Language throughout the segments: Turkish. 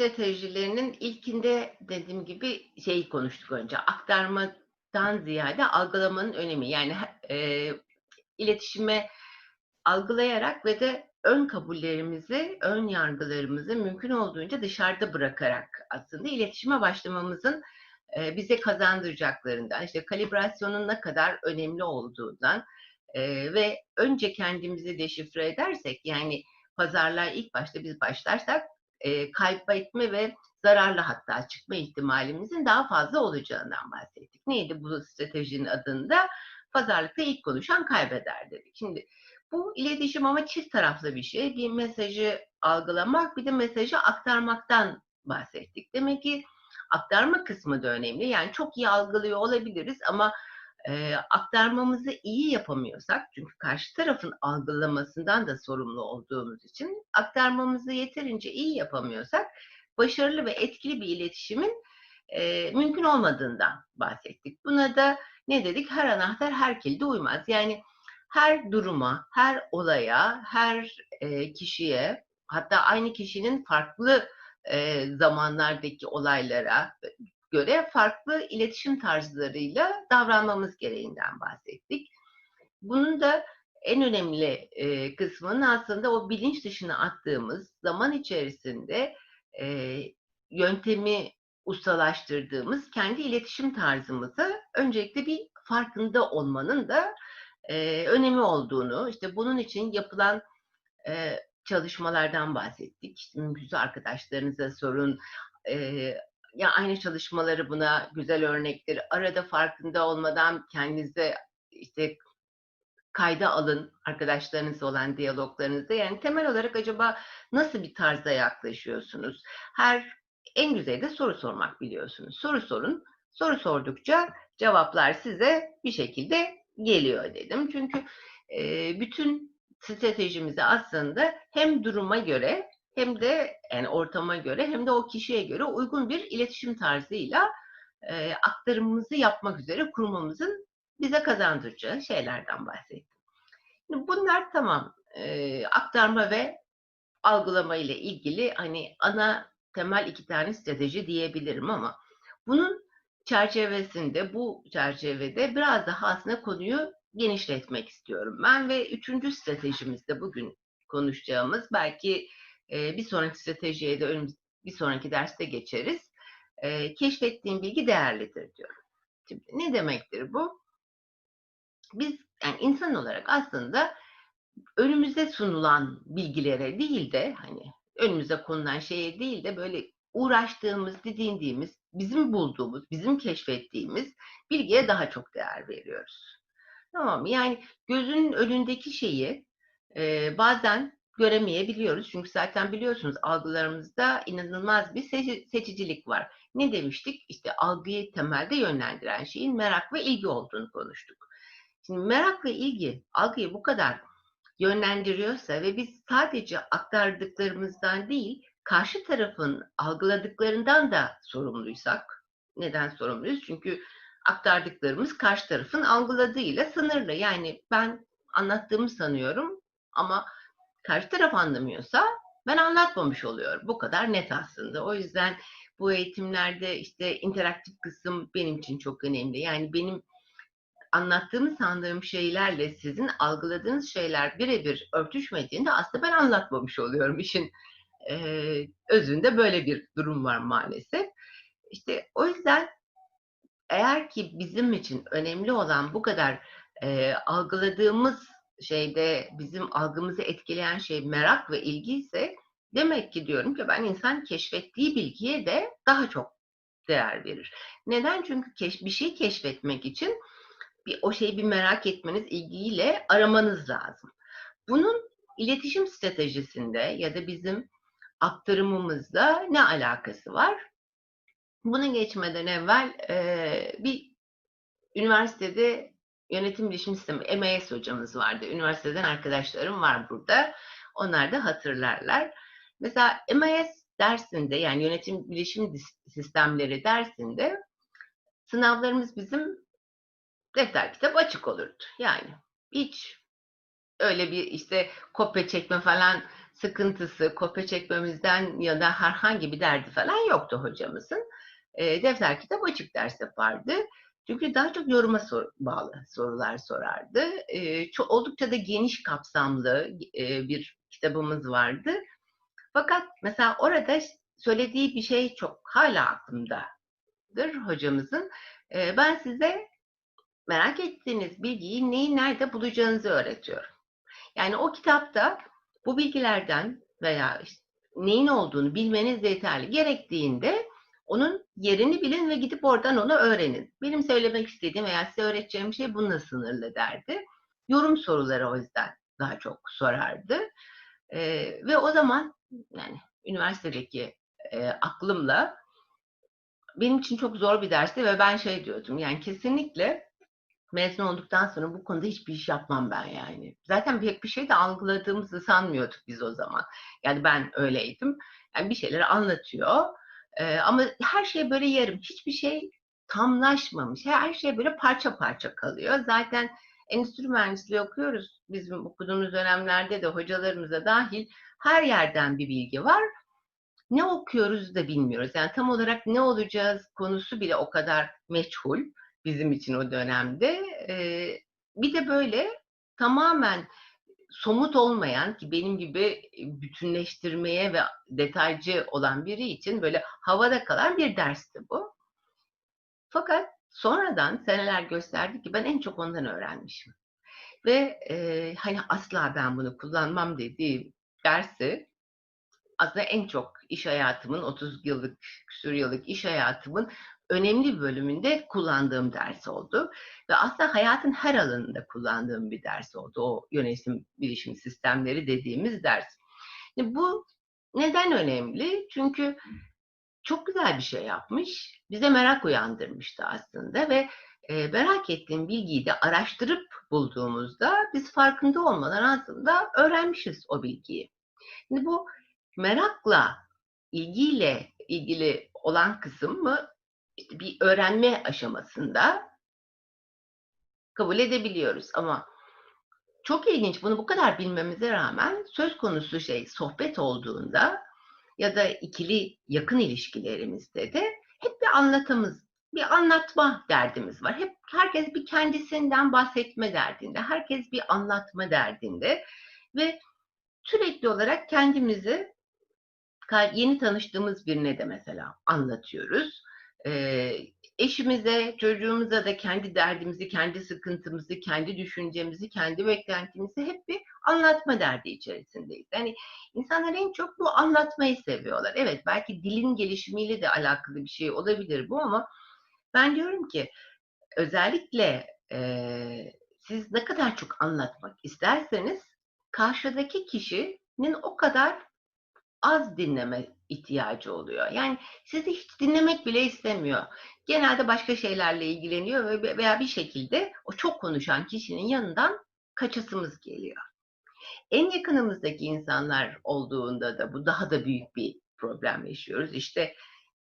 stratejilerinin ilkinde dediğim gibi şeyi konuştuk önce. Aktarmadan ziyade algılamanın önemi. Yani e, iletişime algılayarak ve de ön kabullerimizi, ön yargılarımızı mümkün olduğunca dışarıda bırakarak aslında iletişime başlamamızın e, bize kazandıracaklarından, işte kalibrasyonun ne kadar önemli olduğundan e, ve önce kendimizi deşifre edersek, yani pazarlığa ilk başta biz başlarsak e, kaybetme ve zararlı hatta çıkma ihtimalimizin daha fazla olacağından bahsettik. Neydi bu stratejinin adında? Pazarlıkta ilk konuşan kaybeder dedik. Şimdi bu iletişim ama çift taraflı bir şey. Bir mesajı algılamak, bir de mesajı aktarmaktan bahsettik. Demek ki aktarma kısmı da önemli. Yani çok iyi algılıyor olabiliriz ama e, aktarmamızı iyi yapamıyorsak, çünkü karşı tarafın algılamasından da sorumlu olduğumuz için aktarmamızı yeterince iyi yapamıyorsak, başarılı ve etkili bir iletişimin e, mümkün olmadığından bahsettik. Buna da ne dedik? Her anahtar her kilide uymaz. Yani her duruma, her olaya, her e, kişiye, hatta aynı kişinin farklı e, zamanlardaki olaylara göre farklı iletişim tarzlarıyla davranmamız gereğinden bahsettik. Bunun da en önemli e, kısmının aslında o bilinç dışına attığımız zaman içerisinde e, yöntemi ustalaştırdığımız kendi iletişim tarzımızı öncelikle bir farkında olmanın da e, önemi olduğunu, işte bunun için yapılan çalışmalardan bahsettik. İşte mümkünse arkadaşlarınıza sorun. Ya aynı çalışmaları buna güzel örnektir. Arada farkında olmadan kendinize işte kayda alın arkadaşlarınızla olan diyaloglarınızda. Yani temel olarak acaba nasıl bir tarzda yaklaşıyorsunuz? Her en güzeli de soru sormak biliyorsunuz. Soru sorun. Soru sordukça cevaplar size bir şekilde geliyor dedim. Çünkü e, bütün stratejimizi aslında hem duruma göre hem de yani ortama göre hem de o kişiye göre uygun bir iletişim tarzıyla e, aktarımımızı yapmak üzere kurmamızın bize kazandıracağı şeylerden bahsettim. Şimdi bunlar tamam e, aktarma ve algılama ile ilgili hani ana temel iki tane strateji diyebilirim ama bunun çerçevesinde bu çerçevede biraz daha aslında konuyu genişletmek istiyorum ben ve üçüncü stratejimizde bugün konuşacağımız belki bir sonraki stratejiye de önümüz, bir sonraki derste geçeriz. E, keşfettiğim bilgi değerlidir diyorum. Şimdi ne demektir bu? Biz yani insan olarak aslında önümüze sunulan bilgilere değil de hani önümüze konulan şeye değil de böyle uğraştığımız, didindiğimiz, bizim bulduğumuz, bizim keşfettiğimiz bilgiye daha çok değer veriyoruz. Tamam mı? Yani gözünün önündeki şeyi e, bazen göremeyebiliyoruz. Çünkü zaten biliyorsunuz algılarımızda inanılmaz bir seçi- seçicilik var. Ne demiştik? İşte algıyı temelde yönlendiren şeyin merak ve ilgi olduğunu konuştuk. Şimdi merak ve ilgi algıyı bu kadar yönlendiriyorsa ve biz sadece aktardıklarımızdan değil, karşı tarafın algıladıklarından da sorumluysak, neden sorumluyuz? Çünkü aktardıklarımız karşı tarafın algıladığıyla sınırlı. Yani ben anlattığımı sanıyorum ama karşı taraf anlamıyorsa ben anlatmamış oluyorum. Bu kadar net aslında. O yüzden bu eğitimlerde işte interaktif kısım benim için çok önemli. Yani benim anlattığımı sandığım şeylerle sizin algıladığınız şeyler birebir örtüşmediğinde aslında ben anlatmamış oluyorum. İşin eee, özünde böyle bir durum var maalesef. İşte o yüzden eğer ki bizim için önemli olan bu kadar eee, algıladığımız şeyde bizim algımızı etkileyen şey merak ve ilgi ise demek ki diyorum ki ben insan keşfettiği bilgiye de daha çok değer verir. Neden? Çünkü keş, bir şey keşfetmek için bir, o şeyi bir merak etmeniz, ilgiyle aramanız lazım. Bunun iletişim stratejisinde ya da bizim aktarımımızda ne alakası var? Buna geçmeden evvel e, bir üniversitede yönetim bilişim sistemi MAS hocamız vardı. Üniversiteden arkadaşlarım var burada. Onlar da hatırlarlar. Mesela MAS dersinde yani yönetim bilişim sistemleri dersinde sınavlarımız bizim defter kitap açık olurdu. Yani hiç öyle bir işte kopya çekme falan sıkıntısı, kopya çekmemizden ya da herhangi bir derdi falan yoktu hocamızın. E, defter kitap açık ders yapardı. Çünkü daha çok yoruma sor, bağlı sorular sorardı. E, çok, oldukça da geniş kapsamlı e, bir kitabımız vardı. Fakat mesela orada söylediği bir şey çok hala aklımdadır hocamızın. E, ben size merak ettiğiniz bilgiyi neyi nerede bulacağınızı öğretiyorum. Yani o kitapta bu bilgilerden veya işte neyin olduğunu bilmeniz yeterli. Gerektiğinde onun yerini bilin ve gidip oradan onu öğrenin. Benim söylemek istediğim veya size öğreteceğim şey bununla sınırlı derdi. Yorum soruları o yüzden daha çok sorardı. Ee, ve o zaman yani üniversitedeki e, aklımla benim için çok zor bir dersti ve ben şey diyordum yani kesinlikle mezun olduktan sonra bu konuda hiçbir iş yapmam ben yani. Zaten pek bir şey de algıladığımızı sanmıyorduk biz o zaman. Yani ben öyleydim. Yani bir şeyleri anlatıyor. Ama her şey böyle yarım. Hiçbir şey tamlaşmamış. Her şey böyle parça parça kalıyor. Zaten endüstri mühendisliği okuyoruz. Bizim okuduğumuz dönemlerde de hocalarımıza dahil her yerden bir bilgi var. Ne okuyoruz da bilmiyoruz. Yani tam olarak ne olacağız konusu bile o kadar meçhul bizim için o dönemde. Ee, bir de böyle tamamen somut olmayan ki benim gibi bütünleştirmeye ve detaycı olan biri için böyle havada kalan bir dersti bu. Fakat sonradan seneler gösterdi ki ben en çok ondan öğrenmişim. Ve e, hani asla ben bunu kullanmam dediği dersi aslında en çok iş hayatımın 30 yıllık, küsur yıllık iş hayatımın önemli bir bölümünde kullandığım ders oldu. Ve aslında hayatın her alanında kullandığım bir ders oldu. O yönetim bilişim sistemleri dediğimiz ders. Şimdi bu neden önemli? Çünkü çok güzel bir şey yapmış. Bize merak uyandırmıştı aslında ve e, merak ettiğim bilgiyi de araştırıp bulduğumuzda biz farkında olmadan aslında öğrenmişiz o bilgiyi. Şimdi bu merakla, ilgiyle ilgili olan kısım mı işte bir öğrenme aşamasında kabul edebiliyoruz ama çok ilginç bunu bu kadar bilmemize rağmen söz konusu şey sohbet olduğunda ya da ikili yakın ilişkilerimizde de hep bir anlatımız, bir anlatma derdimiz var. Hep herkes bir kendisinden bahsetme derdinde, herkes bir anlatma derdinde ve sürekli olarak kendimizi yeni tanıştığımız birine de mesela anlatıyoruz e, eşimize, çocuğumuza da kendi derdimizi, kendi sıkıntımızı, kendi düşüncemizi, kendi beklentimizi hep bir anlatma derdi içerisindeyiz. Yani insanlar en çok bu anlatmayı seviyorlar. Evet belki dilin gelişimiyle de alakalı bir şey olabilir bu ama ben diyorum ki özellikle e, siz ne kadar çok anlatmak isterseniz karşıdaki kişinin o kadar az dinleme ihtiyacı oluyor. Yani sizi hiç dinlemek bile istemiyor. Genelde başka şeylerle ilgileniyor veya bir şekilde o çok konuşan kişinin yanından kaçasımız geliyor. En yakınımızdaki insanlar olduğunda da bu daha da büyük bir problem yaşıyoruz. İşte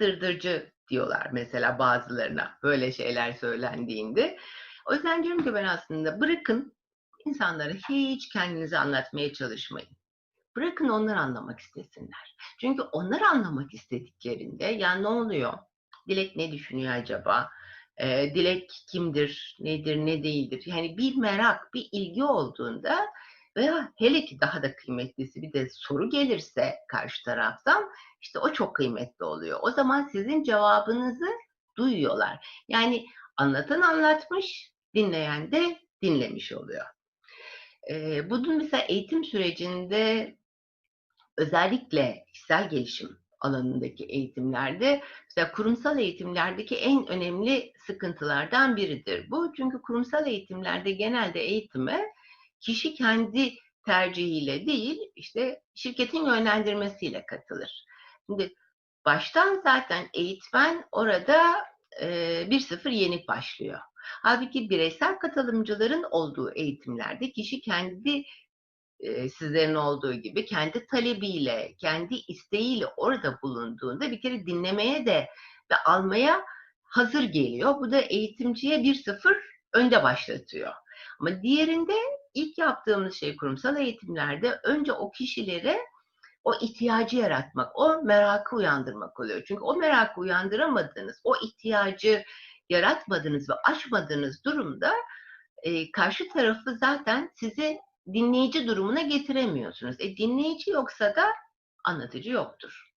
dırdırcı diyorlar mesela bazılarına böyle şeyler söylendiğinde. O yüzden diyorum ki ben aslında bırakın insanlara hiç kendinizi anlatmaya çalışmayın. Bırakın onlar anlamak istesinler. Çünkü onlar anlamak istediklerinde ya ne oluyor? Dilek ne düşünüyor acaba? Ee, Dilek kimdir, nedir, ne değildir? Yani bir merak, bir ilgi olduğunda veya hele ki daha da kıymetlisi bir de soru gelirse karşı taraftan işte o çok kıymetli oluyor. O zaman sizin cevabınızı duyuyorlar. Yani anlatan anlatmış, dinleyen de dinlemiş oluyor. Ee, bunun mesela eğitim sürecinde özellikle kişisel gelişim alanındaki eğitimlerde mesela kurumsal eğitimlerdeki en önemli sıkıntılardan biridir bu. Çünkü kurumsal eğitimlerde genelde eğitime kişi kendi tercihiyle değil işte şirketin yönlendirmesiyle katılır. Şimdi baştan zaten eğitmen orada e, bir sıfır yenik başlıyor. Halbuki bireysel katılımcıların olduğu eğitimlerde kişi kendi sizlerin olduğu gibi kendi talebiyle, kendi isteğiyle orada bulunduğunda bir kere dinlemeye de ve almaya hazır geliyor. Bu da eğitimciye bir sıfır önde başlatıyor. Ama diğerinde ilk yaptığımız şey kurumsal eğitimlerde önce o kişilere o ihtiyacı yaratmak, o merakı uyandırmak oluyor. Çünkü o merakı uyandıramadığınız, o ihtiyacı yaratmadığınız ve aşmadığınız durumda e, karşı tarafı zaten sizi dinleyici durumuna getiremiyorsunuz. E, dinleyici yoksa da anlatıcı yoktur.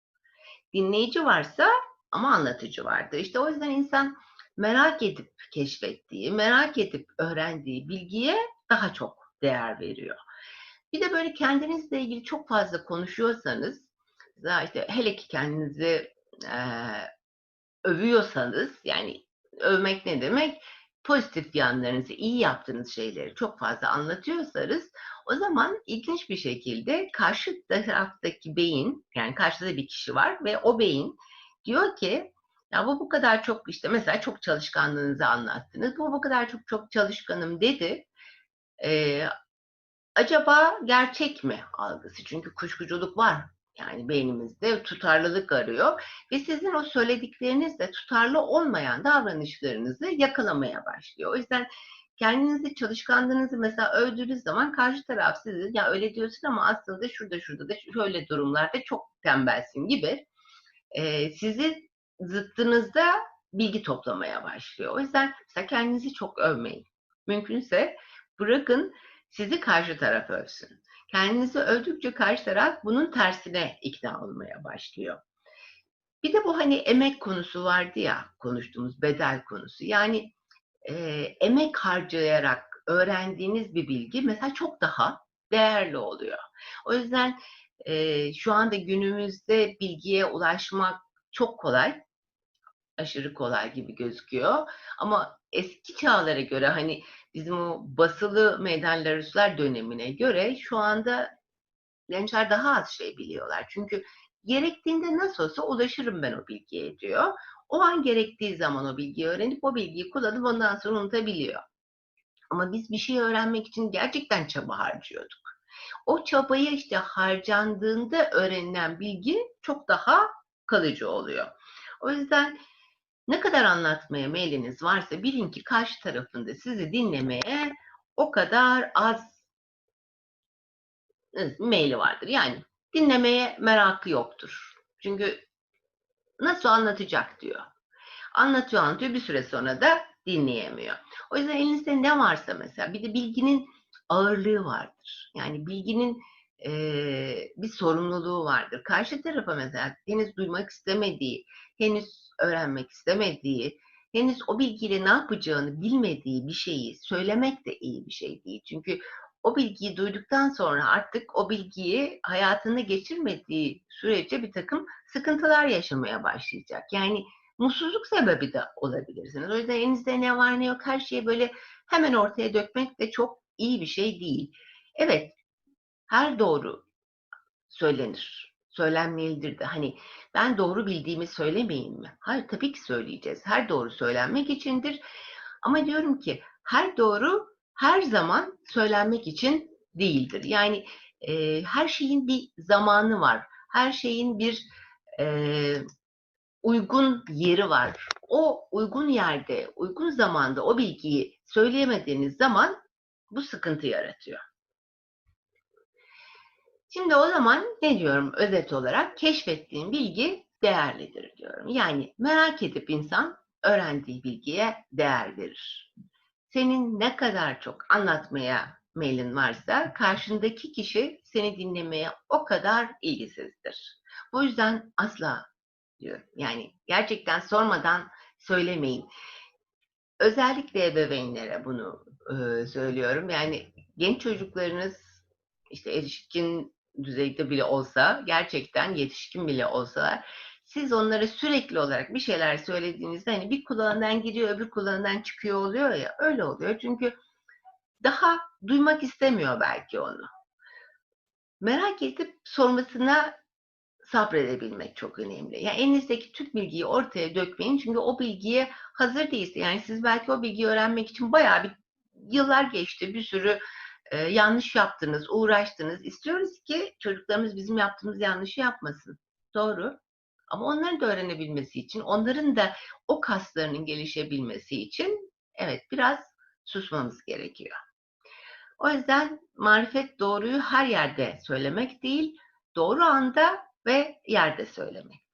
Dinleyici varsa ama anlatıcı vardır. İşte o yüzden insan merak edip keşfettiği, merak edip öğrendiği bilgiye daha çok değer veriyor. Bir de böyle kendinizle ilgili çok fazla konuşuyorsanız, işte hele ki kendinizi e, övüyorsanız, yani övmek ne demek? Pozitif yanlarınızı, iyi yaptığınız şeyleri çok fazla anlatıyorsanız, o zaman ilginç bir şekilde karşı taraftaki beyin, yani karşıda bir kişi var ve o beyin diyor ki, ya bu bu kadar çok işte mesela çok çalışkanlığınızı anlattınız. Bu bu kadar çok çok çalışkanım dedi. Ee, acaba gerçek mi algısı? Çünkü kuşkuculuk var. Yani beynimizde tutarlılık arıyor ve sizin o söylediklerinizle tutarlı olmayan davranışlarınızı yakalamaya başlıyor. O yüzden kendinizi çalışkanlığınızı mesela övdüğünüz zaman karşı taraf sizi ya öyle diyorsun ama aslında şurada şurada da şöyle durumlarda çok tembelsin gibi e, sizi zıttınızda bilgi toplamaya başlıyor. O yüzden mesela kendinizi çok övmeyin. Mümkünse bırakın sizi karşı taraf övsün. Kendinizi övdükçe karşı taraf bunun tersine ikna olmaya başlıyor. Bir de bu hani emek konusu vardı ya konuştuğumuz bedel konusu. Yani e, emek harcayarak öğrendiğiniz bir bilgi mesela çok daha değerli oluyor. O yüzden e, şu anda günümüzde bilgiye ulaşmak çok kolay aşırı kolay gibi gözüküyor. Ama eski çağlara göre hani bizim o basılı meydanlaruslar dönemine göre şu anda gençler daha az şey biliyorlar. Çünkü gerektiğinde nasıl olsa ulaşırım ben o bilgiye diyor. O an gerektiği zaman o bilgiyi öğrenip o bilgiyi kullanıp ondan sonra unutabiliyor. Ama biz bir şey öğrenmek için gerçekten çaba harcıyorduk. O çabayı işte harcandığında öğrenilen bilgi çok daha kalıcı oluyor. O yüzden ne kadar anlatmaya meyliniz varsa bilin ki karşı tarafında sizi dinlemeye o kadar az meyli vardır. Yani dinlemeye merakı yoktur. Çünkü nasıl anlatacak diyor. Anlatıyor anlatıyor bir süre sonra da dinleyemiyor. O yüzden elinizde ne varsa mesela bir de bilginin ağırlığı vardır. Yani bilginin e, bir sorumluluğu vardır. Karşı tarafa mesela henüz duymak istemediği, henüz öğrenmek istemediği, henüz o bilgiyle ne yapacağını bilmediği bir şeyi söylemek de iyi bir şey değil. Çünkü o bilgiyi duyduktan sonra artık o bilgiyi hayatına geçirmediği sürece bir takım sıkıntılar yaşamaya başlayacak. Yani mutsuzluk sebebi de olabilirsiniz. O yüzden elinizde ne var ne yok her şeyi böyle hemen ortaya dökmek de çok iyi bir şey değil. Evet, her doğru söylenir. Söylenmelidir de. Hani ben doğru bildiğimi söylemeyeyim mi? Hayır tabii ki söyleyeceğiz. Her doğru söylenmek içindir. Ama diyorum ki her doğru her zaman söylenmek için değildir. Yani e, her şeyin bir zamanı var. Her şeyin bir e, uygun yeri var. O uygun yerde, uygun zamanda o bilgiyi söyleyemediğiniz zaman bu sıkıntı yaratıyor. Şimdi o zaman ne diyorum özet olarak? Keşfettiğim bilgi değerlidir diyorum. Yani merak edip insan öğrendiği bilgiye değer verir. Senin ne kadar çok anlatmaya meylin varsa karşındaki kişi seni dinlemeye o kadar ilgisizdir. Bu yüzden asla diyorum. Yani gerçekten sormadan söylemeyin. Özellikle ebeveynlere bunu e, söylüyorum. Yani genç çocuklarınız işte erişkin düzeyde bile olsa, gerçekten yetişkin bile olsalar, siz onlara sürekli olarak bir şeyler söylediğinizde hani bir kulağından giriyor, öbür kulağından çıkıyor oluyor ya, öyle oluyor. Çünkü daha duymak istemiyor belki onu. Merak edip sormasına sabredebilmek çok önemli. Yani elinizdeki tüm bilgiyi ortaya dökmeyin çünkü o bilgiye hazır değilsiniz. Yani siz belki o bilgiyi öğrenmek için bayağı bir yıllar geçti, bir sürü e, yanlış yaptınız, uğraştınız. İstiyoruz ki çocuklarımız bizim yaptığımız yanlışı yapmasın. Doğru. Ama onların da öğrenebilmesi için, onların da o kaslarının gelişebilmesi için evet biraz susmamız gerekiyor. O yüzden marifet doğruyu her yerde söylemek değil, doğru anda ve yerde söylemek.